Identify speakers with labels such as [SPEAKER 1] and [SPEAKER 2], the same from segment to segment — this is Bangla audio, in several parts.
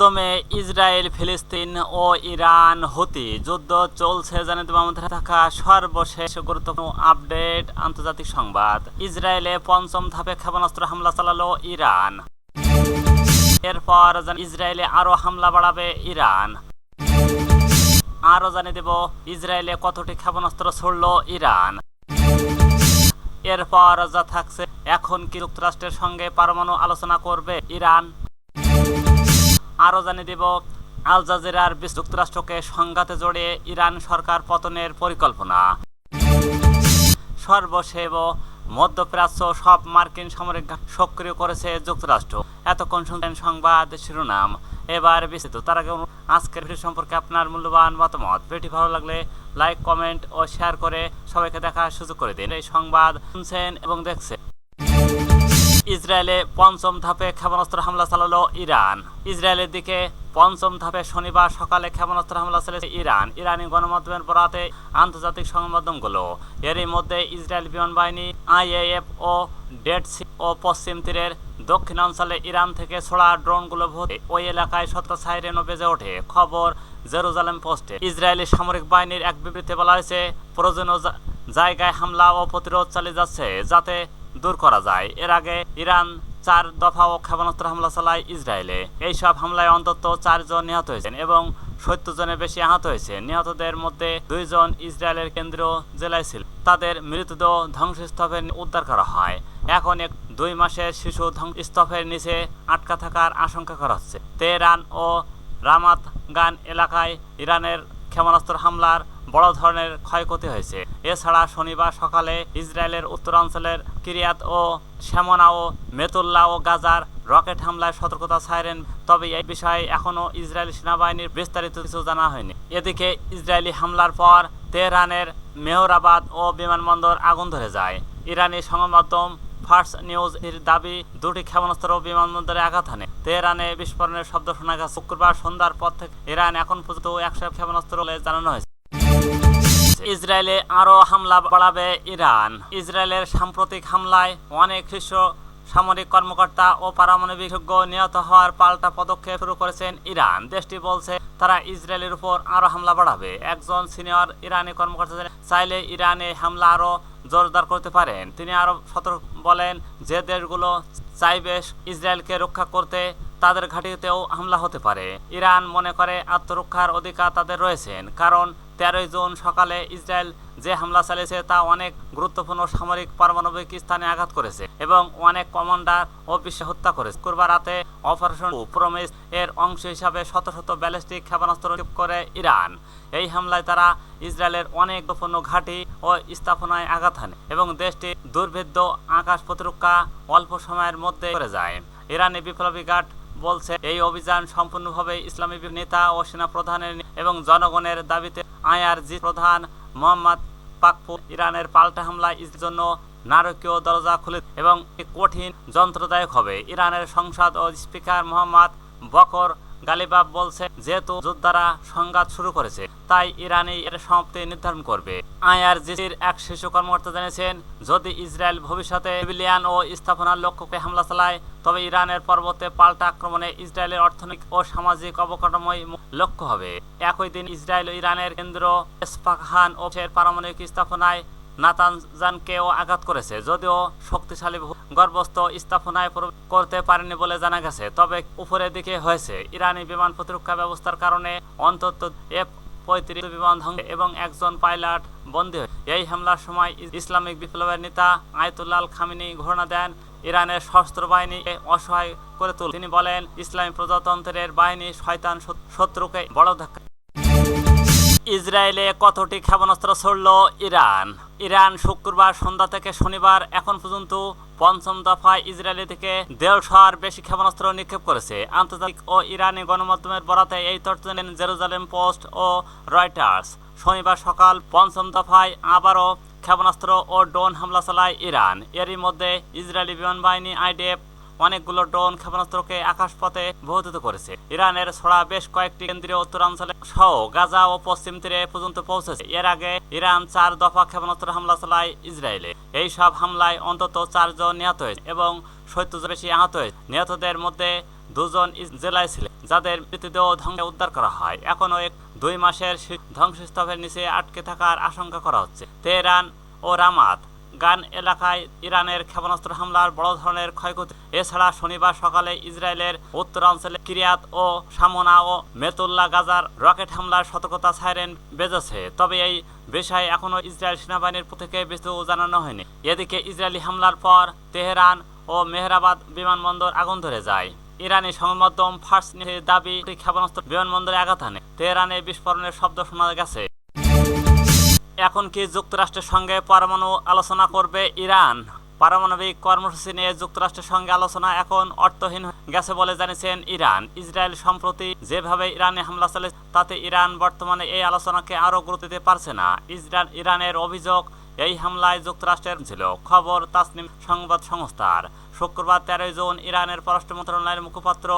[SPEAKER 1] পুরোদমে ইসরায়েল, ফিলিস্তিন ও ইরান হতি যুদ্ধ চলছে দেব আমাদের থাকা সর্বশেষ গুরুত্বপূর্ণ আপডেট আন্তর্জাতিক সংবাদ। ইসরায়েলে পঞ্চম ধাপে ক্ষেপণাস্ত্র হামলা চালালো ইরান। এরপর ইসরায়েলে আরও হামলা বাড়াবে ইরান। আরও জানিয়ে দেব ইসরায়েলে কতটি ক্ষেপণাস্ত্র ছড়লো ইরান। এরপর যা থাকছে, এখন কি যুক্তরাষ্ট্রের সঙ্গে পারমাণু আলোচনা করবে ইরান? আরও জানিয়ে দেব, আল জাজিরার যুক্তরাষ্ট্রকে সংঘাতে জড়িয়ে ইরান সরকার পতনের পরিকল্পনা। সর্বশেষ মধ্যপ্রাচ্য সব মার্কিন সামরিক সক্রিয় করেছে যুক্তরাষ্ট্র। এতক্ষণ শুনলেন সংবাদ শিরোনাম। এবার বিস্তৃত তার আগে আজকের ভিডিও সম্পর্কে আপনার মূল্যবান মতামত। ভিডিও ভালো লাগলে লাইক, কমেন্ট ও শেয়ার করে সবাইকে দেখার সুযোগ করে দিন। এই সংবাদ শুনছেন এবং দেখছেন। ইসরায়েলে পঞ্চম ধাপে ক্ষেপণাস্ত্র হামলা চালালো ইরান। ইসরায়েলের দিকে পঞ্চম ধাপে শনিবার সকালে ক্ষেপণাস্ত্র হামলা চালিয়েছে ইরান। ইরানি গণমাধ্যমের বরাতে আন্তর্জাতিক সংবাদমাধ্যমগুলো। এরই মধ্যে ইসরায়েল বিমান বাহিনী, আইএএফ ও ডেড সি ও পশ্চিম তীরের দক্ষিণাঞ্চলে ইরান থেকে ছোড়া ড্রোনগুলো ভরে ওই এলাকায় শত সাইরেনও বেজে ওঠে। খবর জেরুজালেম পোস্টে। ইসরায়েলি সামরিক বাহিনীর এক বিবৃতিতে বলা হয়েছে, প্রয়োজনীয় জায়গায় হামলা ও প্রতিরোধ চালিয়ে যাচ্ছে যাতে দূর করা যায়। এর আগে ইরান চার দফা ও ক্ষেপণাস্ত্র হামলা চালায় ইসরায়েলে। এইসব হামলায় অন্তত চারজন নিহত হয়েছেন এবং সত্তর জনের বেশি আহত হয়েছে। নিহতদের মধ্যে দুইজন ইসরায়েলের কেন্দ্রীয় জেলায় ছিল। তাদের মৃতদেহ ধ্বংসস্তূপে উদ্ধার করা হয়। এখন এক দুই মাসের শিশু ধ্বংসস্তূপের নিচে আটকা থাকার আশঙ্কা করা হচ্ছে। তেহরান ও রামাত গান এলাকায় ইরানের ক্ষেপণাস্ত্র হামলার বড় ধরনের ক্ষয়ক্ষতি হয়েছে। এছাড়া শনিবার সকালে ইসরায়েলের উত্তরাঞ্চলের কিরিয়াত ও শ্যামনা ও মেতুল্লা ও গাজার রকেট হামলায় সতর্কতা ছাড়েন তবে এই বিষয়ে এখনও ইসরায়েলি সেনাবাহিনীর বিস্তারিত কিছু জানা হয়নি। এদিকে ইসরায়েলি হামলার পর তেহরানের মেহরাবাদ ও বিমানবন্দর আগুন ধরে যায়। ইরানি সংবাদ মাধ্যম ফার্স্ট নিউজ এর দাবি, দুটি ক্ষেপণাস্ত্র বিমানবন্দরে আঘাত হানে। তেহরানে বিস্ফোরণের শব্দ শোনা গেছে। শুক্রবার সন্ধ্যার পর থেকে ইরান এখন পর্যন্ত একশো ক্ষেপণাস্ত্র জানানো হয়েছে। ইসরায়েলে আরও হামলা বাড়াবে ইরান। ইসরায়েলের সাম্প্রতিক হামলায় অনেক শীর্ষ সামরিক কর্মকর্তা ও পারমাণবিক বিশেষজ্ঞ নিহত হওয়ার পাল্টা পদক্ষেপ শুরু করেছেন ইরান। দেশটি বলছে, তারা ইসরায়েলের উপর আরও হামলা বাড়াবে। একজন সিনিয়র ইরানি কর্মকর্তা চাইলে ইরানে হামলা আরও জোরদার করতে পারেন। তিনি আরও সতর্ক বলেন, যে দেশগুলো চাইবে ইসরায়েলকে রক্ষা করতে, তাদের ঘাঁটিতেও হামলা হতে পারে। ইরান মনে করে, আত্মরক্ষার অধিকার তাদের রয়েছেন কারণ তেরোই জুন সকালে ইসরায়েল যে হামলা চালিয়েছে তা অনেক গুরুত্বপূর্ণ সামরিক পারমাণবিক স্থানে আঘাত করেছে এবং অনেক কমান্ডার ও বিশ্বে হত্যা করেছে। শুক্রবার রাতে অপারেশন প্রমেশ এর অংশ হিসাবে শত শত ব্যালিস্টিক ক্ষেপণাস্ত্র করে ইরান। এই হামলায় তারা ইসরায়েলের অনেক গুরুত্বপূর্ণ ঘাঁটি ও স্থাপনায় আঘাত হানে এবং দেশটি দুর্ভেদ্য আকাশ প্রতিরক্ষা অল্প সময়ের মধ্যে করে যায়। ইরানি বিপ্লবী গার্ড বলছে, এই অভিযান সম্পূর্ণভাবে ইসলামী নেতা ও সেনা প্রধানের এবং জনগণের দাবিতে আইআরজি প্রধান মোহাম্মদ পাকপু ইরানের পাল্টা হামলা জন্য নারকীয় দরজা খুলে এবং কঠিন যন্ত্রদায়ক হবে। ইরানের সংসদ ও স্পিকার মোহাম্মদ বকর গালিবাব বলছে, যেহেতু যোদ্ধারা সংঘাত শুরু করেছে, তাই ইরানই এর সমাপ্তি নির্ধারণ করবে। আইআরজিসির এক শীর্ষ কর্মকর্তা জানিয়েছেন, যদি ইসরায়েল ভবিষ্যতে সিভিলিয়ান ও স্থাপনার লক্ষ্যকে হামলা চালায়, তবে ইরানের পর্বতে পাল্টা আক্রমণে ইসরায়েলের অর্থনৈতিক ও সামাজিক অবকাঠামোই লক্ষ্য হবে। একই দিন ইসরায়েল ও ইরানের কেন্দ্র এসফাহান ও পারমাণবিক স্থাপনায় নাতানজানকেও আঘাত করেছে। যদিও শক্তিশালী গর্ভস্থ স্থাপনায় করতে পারেনি বলে জানা গেছে, তবে উপরের দিকে হয়েছে। ইরানি বিমান প্রতিরক্ষা ব্যবস্থার কারণে অন্তত এফ পঁয়ত্রিশ বিমান ধ্বংস এবং একজন পাইলট বন্দী এই হামলার সময় ইসলামিক বিপ্লবের নেতা আয়তুল্লাল খামিনি ঘোষণা দেন ইরানের সশস্ত্র বাহিনীকে অসহায় করে তুল। তিনি বলেন, ইসলামী প্রজাতন্ত্রের বাহিনী শয়তান শত্রুকে বড় ধাক্কা ইসরায়েলে কতটি ক্ষেপণাস্ত্র ছড়ল ইরান? ইরান শুক্রবার সন্ধ্যা থেকে শনিবার এখন পর্যন্ত পঞ্চম দফায় ইসরায়েলি থেকে দেড়শোর বেশি ক্ষেপণাস্ত্র নিক্ষেপ করেছে। আন্তর্জাতিক ও ইরানি গণমাধ্যমের বরাতে এই তথ্য জানেন জেরুজালেম পোস্ট ও রয়টার্স। শনিবার সকাল পঞ্চম দফায় আবারও ক্ষেপণাস্ত্র ও ড্রোন হামলা চালায় ইরান। এরই মধ্যে ইসরায়েলি বিমান বাহিনী আইডিএফ অনেকগুলো ড্রোন ক্ষেপণাস্ত্রকে আকাশপথে বহুতিত করেছে। ইরানের ছড়া বেশ কয়েকটি কেন্দ্রীয় উত্তরাঞ্চলে সহ গাজা ও পশ্চিম তীরে পর্যন্ত পৌঁছেছে। এর আগে ইরান চার দফা ক্ষেপণাস্ত্র হামলা চালায় ইসরায়েলে। এই সব হামলায় অন্তত চারজন নিহত হয়েছে এবং সত্তর বেশি আহত হয়েছে। নিহতদের মধ্যে দুজন জেলায় ছিলেন, যাদের মৃতদেহ ধ্বংস উদ্ধার করা হয়। এখনও এক দুই মাসের ধ্বংসস্তূপের নিচে আটকে থাকার আশঙ্কা করা হচ্ছে। তেহরান ও রামাত গান এলাকায় ইরানের ক্ষেপণাস্ত্র হামলার বড় ধরনের ক্ষয়ক্ষতি। এছাড়া শনিবার সকালে ইসরায়েলের উত্তরাঞ্চলে কিরিয়াত ও সামোনা ও মেতুল্লা গাজার রকেট হামলার সতর্কতা সাইরেন বেজেছে। তবে এই বিষয়ে এখনও ইসরায়েল সেনাবাহিনীর থেকে বিস্তৃত জানানো হয়নি। এদিকে ইসরায়েলি হামলার পর তেহরান ও মেহরাবাদ বিমানবন্দর আগুন ধরে যায়। ইরানি সংবাদ মাধ্যম নিউজের দাবি, ক্ষেপণাস্ত্র বিমানবন্দরে আঘাত আনে তেহরানে বিস্ফোরণের শব্দ শোনা গেছে। এখন কি যুক্তরাষ্ট্রের সঙ্গে পরমাণু আলোচনা করবে ইরান? পারমাণবিক কর্মসূচি নিয়ে যুক্তরাষ্ট্রের সঙ্গে আলোচনা এখন অর্থহীন গেছে বলে জানিয়েছেন ইরান। ইসরায়েল সম্প্রতি যেভাবে ইরানে হামলা চালে তাতে ইরান বর্তমানে এই আলোচনাকে আরও গুরুত্ব দিতে পারছে না। ইসরায়েল, ইরানের অভিযোগ, এই হামলায় যুক্তরাষ্ট্রের ছিল খবর তাসনিম সংবাদ সংস্থার। শুক্রবার তেরোই জুন ইরানের পররাষ্ট্র মন্ত্রণালয়ের মুখপাত্র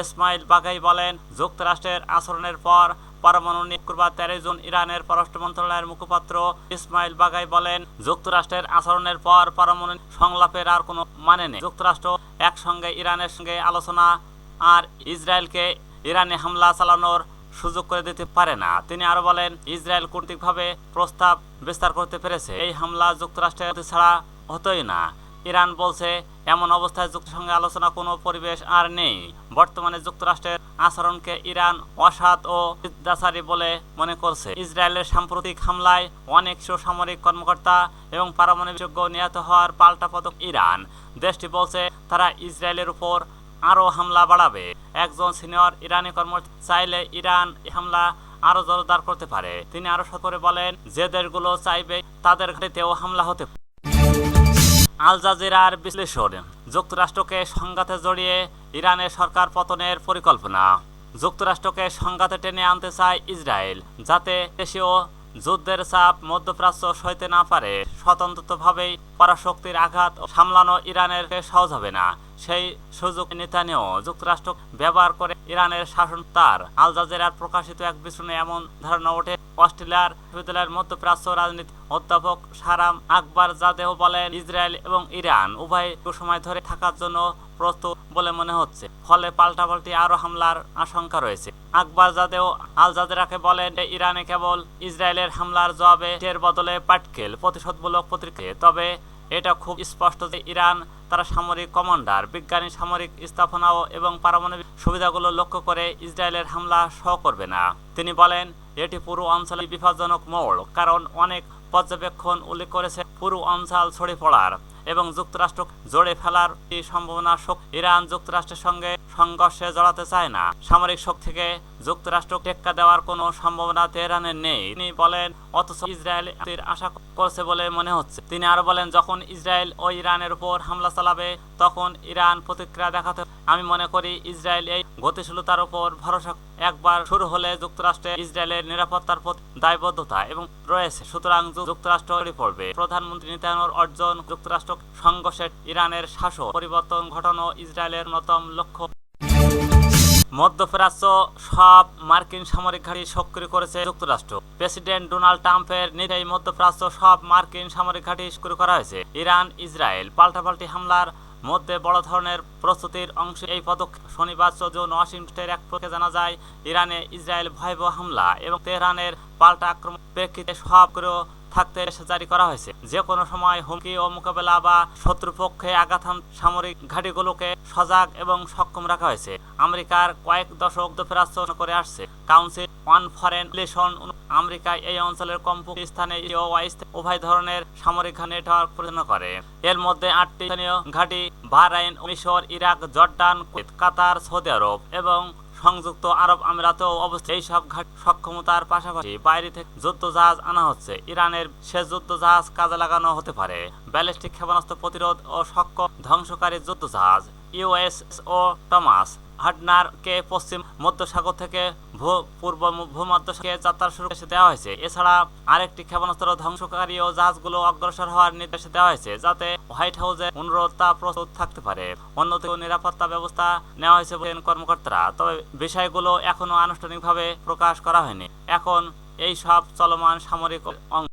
[SPEAKER 1] ইসমাইল বাগাই বলেন, যুক্তরাষ্ট্রের আচরণের পর পরমাণু নিয়ে শুক্রবার তেরোই জুন ইরানের পররাষ্ট্র মন্ত্রণালয়ের মুখপাত্র ইসমাইল বাগাই বলেন, যুক্তরাষ্ট্রের আচরণের পর পরমাণু সংলাপের আর কোনো মানে নেই। যুক্তরাষ্ট্র একসঙ্গে ইরানের সঙ্গে আলোচনা আর ইসরায়েলকে ইরানে হামলা চালানোর সুযোগ করে দিতে পারে না। তিনি আরও বলেন, ইসরায়েল কর্তৃকভাবে প্রস্তাব বিস্তার করতে পেরেছে। এই হামলা যুক্তরাষ্ট্রের ছাড়া হতোই না। ইরান বলছে, এমন অবস্থায় যুক্তরাষ্ট্রের সঙ্গে আলোচনা কোনো পরিবেশ আর নেই। বর্তমানে যুক্তরাষ্ট্রের আচরণকে ইরান অসৎ ও বিদ্যাচারী বলে মনে করছে। ইসরায়েলের সাম্প্রতিক হামলায় অনেক সামরিক কর্মকর্তা এবং পারমাণবিক নিহত হওয়ার পাল্টা পদক ইরান। দেশটি বলছে তারা ইসরায়েলের উপর আরও হামলা বাড়াবে। একজন সিনিয়র ইরানি কর্মকর্তা চাইলে ইরান হামলা আরও জোরদার করতে পারে। তিনি আরও করে বলেন, যে দেশগুলো চাইবে তাদের ঘাটিতেও হামলা হতে পারে। আল জাজিরার বিশ্লেষণ। যুক্তরাষ্ট্রকে সংঘাতে জড়িয়ে ইরানের সরকার পতনের পরিকল্পনা। যুক্তরাষ্ট্রকে সংঘাতে টেনে আনতে চায় ইসরায়েল, যাতে দেশীয় যুদ্ধের চাপ মধ্যপ্রাচ্য সইতে না পারে স্বতন্ত্রভাবেই পরাশক্তির আঘাত সামলানো ইরানের সহজ হবে না। সেই সুযোগ নেতানিয়াহু যুক্তরাষ্ট্র ব্যবহার করে ইরানের শাসন তার। আল জাজিরার প্রকাশিত এক বিশ্লেষণে এমন ধারণা ওঠে, অস্ট্রেলিয়ার বিশ্ববিদ্যালয়ের মধ্যপ্রাচ্য রাজনীতি অধ্যাপক সারাম আকবর জাদেহ বলেন, ইসরায়েল এবং ইরান উভয় সময় ধরে থাকার জন্য প্রস্তুত বলে মনে হচ্ছে। ফলে পাল্টাপাল্টি আরও হামলার আশঙ্কা রয়েছে। আকবর জাদেও আল জাদেরাকে বলেন যে ইরানে কেবল ইসরায়েলের হামলার জবাবে এর বদলে পাটকেল প্রতিশোধমূলক প্রতিক্রিয়া তবে এটা খুব স্পষ্ট যে ইরান তারা সামরিক কমান্ডার, বিজ্ঞানী, সামরিক স্থাপনা ও এবং পারমাণবিক সুবিধাগুলো লক্ষ্য করে ইসরায়েলের হামলা সহ করবে না। তিনি বলেন, এটি পুরো অঞ্চলে বিপজ্জনক মোড়, কারণ অনেক পর্যবেক্ষণ উল্লেখ করেছে পুরো অঞ্চল ছড়িয়ে পড়ার এবং যুক্তরাষ্ট্র জড়ে ফেলার সম্ভাবনা ইরান যুক্তরাষ্ট্রের সঙ্গে সংঘর্ষে জড়াতে চায় না। সামরিক শক্তি থেকে যুক্তরাষ্ট্র টেক্কা দেওয়ার কোনো সম্ভাবনা তেহরানের নেই। তিনি বলেন, অথচ ইসরায়েল আশা করছে বলে মনে হচ্ছে। তিনি আরও বলেন, যখন ইসরায়েল ও ইরানের উপর হামলা চালাবে, তখন ইরান প্রতিক্রিয়া দেখাতে আমি মনে করি ইসরায়েল এই গতিশীলতার উপর ভরসা একবার শুরু হলে যুক্তরাষ্ট্রে ইসরায়েলের নিরাপত্তার প্রতি দায়বদ্ধতা এবং রয়েছে। সুতরাং যুক্তরাষ্ট্র পড়বে প্রধানমন্ত্রী নেতানোর অর্জন, যুক্তরাষ্ট্র সংঘর্ষে ইরানের শাসক পরিবর্তন ঘটানো ইসরায়েলের অন্যতম লক্ষ্য। মধ্যপ্রাচ্য সব মার্কিন সামরিক ঘাঁটি সক্রিয় করেছে যুক্তরাষ্ট্র। প্রেসিডেন্ট ডোনাল্ড ট্রাম্পের নির্দেশ মধ্যপ্রাচ্য সব মার্কিন সামরিক ঘাঁটি সক্রিয় করা হয়েছে। ইরান, ইসরায়েল পাল্টাপাল্টি হামলার মধ্যে বড় ধরনের প্রস্তুতির অংশ এই পদক্ষেপ। শনিবার চৌদ্দ ওয়াশিংটনের এক পক্ষে জানা যায়, ইরানে ইসরায়েল ভয়াবহ হামলা এবং তেহরানের পাল্টা আক্রমণ প্রেক্ষিতে সবগুলো থাকতে জারি করা হয়েছে। যে কোনো সময় হুমকি ও মোকাবেলা বা শত্রুপক্ষে আঘাত সামরিক ঘাঁটিগুলোকে সজাগ এবং সক্ষম রাখা হয়েছে। আমেরিকার কয়েক দশক যুক্তরাষ্ট্র করে আসছে। Council on Foreign Relation America এই অঞ্চলের কমপক্ষে স্থানে উভয় ধরনের সামরিক নেটওয়ার্ক পরিচালনা করে। এর মধ্যে আটটি স্থানীয় ঘাঁটি বাহরাইন, মিশর, Iraq, Jordan Qatar, Saudi Arab এবং সংযুক্ত আরব আমিরাতেও অবস্থিত। এই সব ঘাট সক্ষমতার পাশাপাশি বাইরে থেকে যুদ্ধ জাহাজ আনা হচ্ছে। ইরানের শেষ যুদ্ধ জাহাজ কাজে লাগানো হতে পারে। ব্যালিস্টিক ক্ষেপণাস্ত্র প্রতিরোধ ও সক্ষম ধ্বংসকারী যুদ্ধ জাহাজ ইউএস ও টমাস হাডনার কে পশ্চিম মধ্যসাগর থেকে পূর্ব ভূমধ্যসাগরে যাত্রা শুরু দেওয়া হয়েছে। এছাড়া আরেকটি ক্ষেপণাস্ত্র ধ্বংসকারী ও জাহাজগুলো অগ্রসর হওয়ার নির্দেশ দেওয়া হয়েছে, যাতে হোয়াইট হাউসে অনুরোধ প্রস্তুত থাকতে পারে। অন্যদিকে নিরাপত্তা ব্যবস্থা নেওয়া হয়েছে বলেন কর্মকর্তারা, তবে বিষয়গুলো এখনও আনুষ্ঠানিকভাবে প্রকাশ করা হয়নি। এখন এই সব চলমান সামরিক